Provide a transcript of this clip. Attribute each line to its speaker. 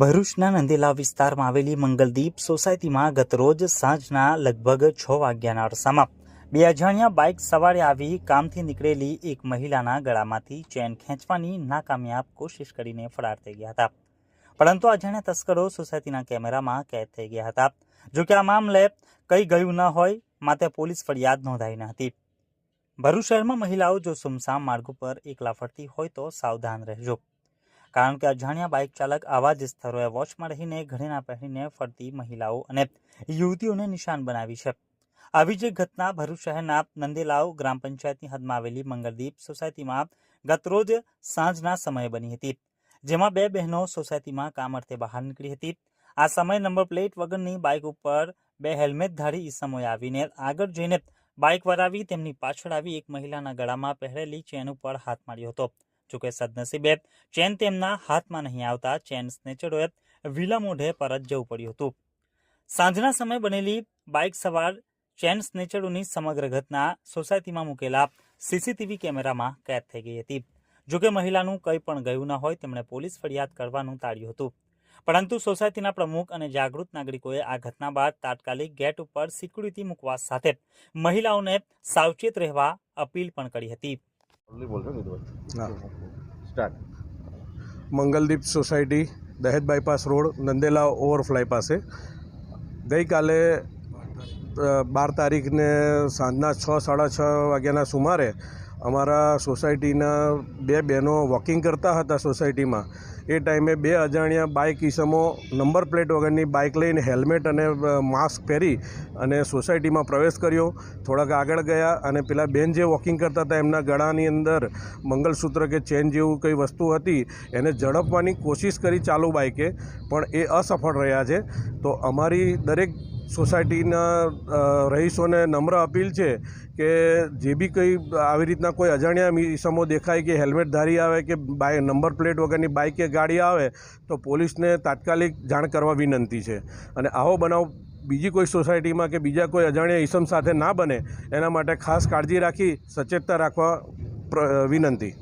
Speaker 1: ભરૂચના નંદેલા વિસ્તારમાં આવેલી મંગલદીપ સોસાયટીમાં ગતરોજ સાંજના લગભગ છ વાગ્યાના અરસામાં બે અજાણ્યા બાઇક સવારે આવી કામથી નીકળેલી એક મહિલાના ગળામાંથી ચેન ખેંચવાની નાકામયાબ કોશિશ કરીને ફરાર થઈ ગયા હતા. પરંતુ અજાણ્યા તસ્કરો સોસાયટીના કેમેરામાં કેદ થઈ ગયા હતા. જો કે આ મામલે કંઈ ગયું ન હોય માટે પોલીસ ફરિયાદ નોંધાઈ ન હતી. ભરૂચ શહેરમાં મહિલાઓ જો સુમસામ માર્ગ ઉપર એકલા ફરતી હોય તો સાવધાન રહેજો. કારણ કે અજાણ્યા બાઇક ચાલક આવા જ સ્થળોએ વોચમાં રહીને ઘરેણા પહેરીને ફરતી મહિલાઓ અને યુવતીઓને નિશાન બનાવી છે. આવી જ ઘટના ભરૂચ શહેરના નંદેલાવ ગ્રામ પંચાયતની હદમાં આવેલી મંગળદીપ સોસાયટીમાં ગતરોજ સાંજના સમયે બની હતી, જેમાં બે બહેનો સોસાયટીમાં કામ અર્થે બહાર નીકળી હતી. આ સમયે નંબર પ્લેટ વગરની બાઇક ઉપર બે હેલ્મેટધારી ઈસમોએ આવીને આગળ જઈને બાઇક વરાવી તેમની પાછળ આવી એક મહિલાના ગળામાં પહેરેલી ચેન ઉપર હાથ માર્યો હતો. જોકે સદનસીબે ચેન તેમના હાથમાં નહીં આવતા ચેન સ્નેચરોએ વિલા મોઢે પરત જવું પડ્યું હતું સાંજના સમયે બનેલી બાઇક સવાર ચેન સ્નેચરોની સમગ્ર ઘટના સોસાયટીમાં મૂકેલા સીસીટીવી કેમેરામાં કેદ થઈ ગઈ હતી જોકે મહિલાનું કંઈ પણ ગયું ન હોય તેમણે પોલીસ ફરિયાદ કરવાનું ટાળ્યું હતું પરંતુ સોસાયટીના પ્રમુખ અને જાગૃત નાગરિકોએ આ ઘટના બાદ તાત્કાલિક ગેટ ઉપર સિક્યુરિટી મૂકવા સાથે મહિલાઓને સાવચેત રહેવા અપીલ પણ કરી હતી
Speaker 2: Mangaldeep society Dahej bypass road Nandela overfly પાસે. ગઈકાલે બાર તારીખને સાંજના છ સાડા છ વાગ્યાના સુમારે અમારા સોસાયટીના બે બહેનો વોકિંગ કરતા હતા સોસાયટીમાં. એ ટાઈમે બે અજાણ્યા બાઇક ઈસમો નંબર પ્લેટ વગરની બાઇક લઈને હેલ્મેટ અને માસ્ક પહેરી અને સોસાયટીમાં પ્રવેશ કર્યો. થોડાક આગળ ગયા અને પેલા બેન જે વોકિંગ કરતા હતા એમના ગળાની અંદર મંગલસૂત્ર કે ચેન જેવું કંઈ વસ્તુ હતી, એને ઝડપવાની કોશિશ કરી ચાલુ બાઇકે, પણ એ અસફળ રહ્યા છે. તો અમારી દરેક સોસાયટીના રહીશોને નમ્ર અપીલ છે કે જે બી કંઈ આવી રીતના કોઈ અજાણ્યા ઈસમો દેખાય કે હેલ્મેટ ધારી આવે કે બાય, નંબર પ્લેટ વગરની બાઇક કે ગાડી આવે, તો પોલીસને તાત્કાલિક જાણ કરવા વિનંતી છે. અને આવો બનાવ બીજી કોઈ સોસાયટીમાં કે બીજા કોઈ અજાણ્યા ઈસમ સાથે ના બને, એના માટે ખાસ કાળજી રાખી, સચેતતા રાખવા વિનંતી.